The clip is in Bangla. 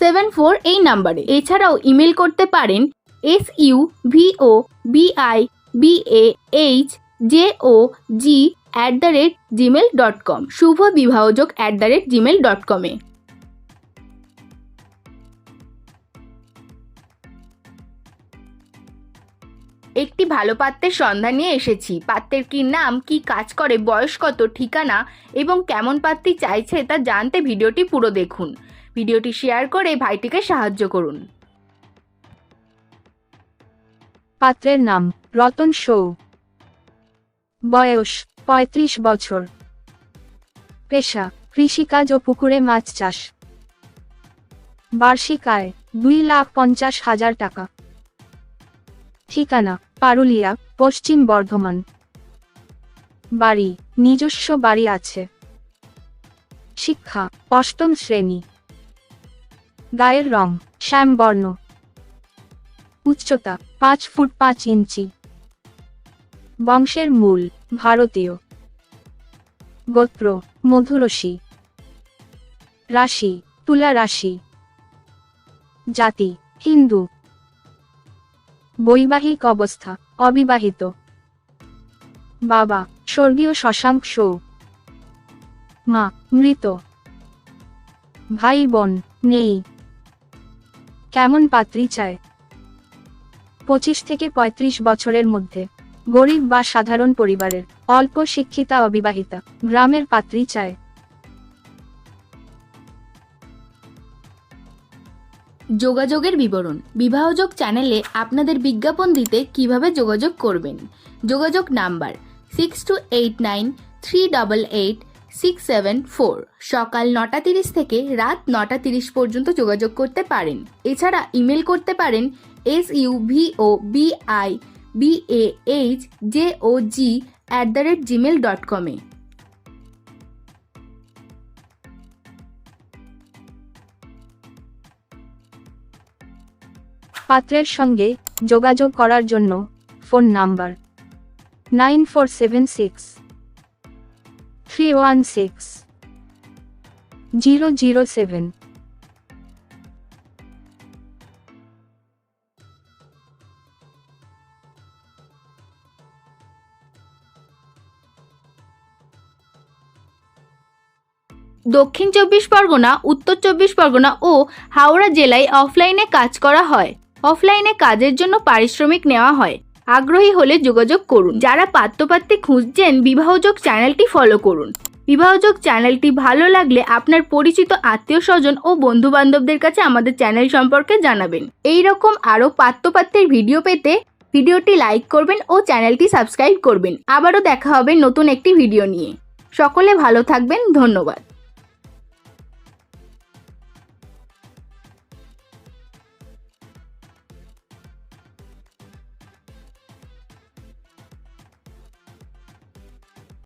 seven four এই নাম্বারে। এছাড়াও ইমেল করতে পারেন S U V O B I B A H J O G at the rate gmail dot com Shubho বিবাহযোগ at the rate gmail dot কমে একটি ভালো পাত্রের সন্ধান নিয়ে এসেছি। পাত্রের কি নাম, কি কাজ করে, বয়স কত, ঠিকানা এবং কেমন পাত্রী চাইছে তা জানতে ভিডিওটি পুরো দেখুন। ভিডিওটি শেয়ার করে ভাইটিকে সাহায্য করুন। পাত্রের নাম, রতন সৌ। বয়স, পঁয়ত্রিশ বছর। পেশা, কৃষিকাজ ও পুকুরে মাছ চাষ। বার্ষিক আয়, দুই লাখ পঞ্চাশ হাজার টাকা। ঠিকানা, পারুলিয়া, পশ্চিম বর্ধমান। বাড়ি, নিজস্ব বাড়ি আছে। শিক্ষা, অষ্টম শ্রেণি। গায়ের রং, শ্যামবর্ণ। উচ্চতা, পাঁচ ফুট পাঁচ ইঞ্চি। বংশের মূল, ভারতীয়। গোত্র মধুরসী রাশি, তুলা রাশি। জাতি, হিন্দু। বৈবাহিক অবস্থা, অবিবাহিত। বাবা, স্বর্গীয় শশাঙ্ক সৌ। মা, মৃত। ভাই বোন নেই। কেমন পাত্রী চায়? পঁচিশ থেকে ৩৫ বছরের মধ্যে, গরিব বা সাধারণ পরিবারের, অল্প শিক্ষিতা অবিবাহিতা, গ্রামের পাত্রী চায়। যোগাযোগের বিবরণ, বিবাহযোগ চ্যানেলে আপনাদের বিজ্ঞাপন দিতে কীভাবে যোগাযোগ করবেন? যোগাযোগ number six two eight nine three double eight six seven four সকাল নটা তিরিশ থেকে রাত নটা তিরিশ পর্যন্ত যোগাযোগ করতে পারেন। এছাড়া ইমেল করতে পারেন S U V O B I B A. H J O G at the rate gmail dot কমে পাত্রের সঙ্গে যোগাযোগ করার জন্য phone number nine four seven six. Three one six zero zero seven Dakshin চব্বিশ পরগনা, উত্তর চব্বিশ পরগনা ও হাওড়া জেলায় অফলাইনে কাজ করা হয়। অফলাইনে কাজের জন্য পারিশ্রমিক নেওয়া হয়। আগ্রহী হলে যোগাযোগ করুন। যারা পাত্রপাত্রে খুঁজছেন, বিবাহযোগ চ্যানেলটি ফলো করুন। বিবাহযোগ চ্যানেলটি ভালো লাগলে আপনার পরিচিত আত্মীয় স্বজন ও বন্ধু বান্ধবদের কাছে আমাদের চ্যানেল সম্পর্কে জানাবেন। এই রকম আরও পাত্রপাত্রের ভিডিও পেতে ভিডিওটি লাইক করবেন ও চ্যানেলটি সাবস্ক্রাইব করবেন। আবারও দেখা হবে নতুন একটি ভিডিও নিয়ে। সকলে ভালো থাকবেন, ধন্যবাদ।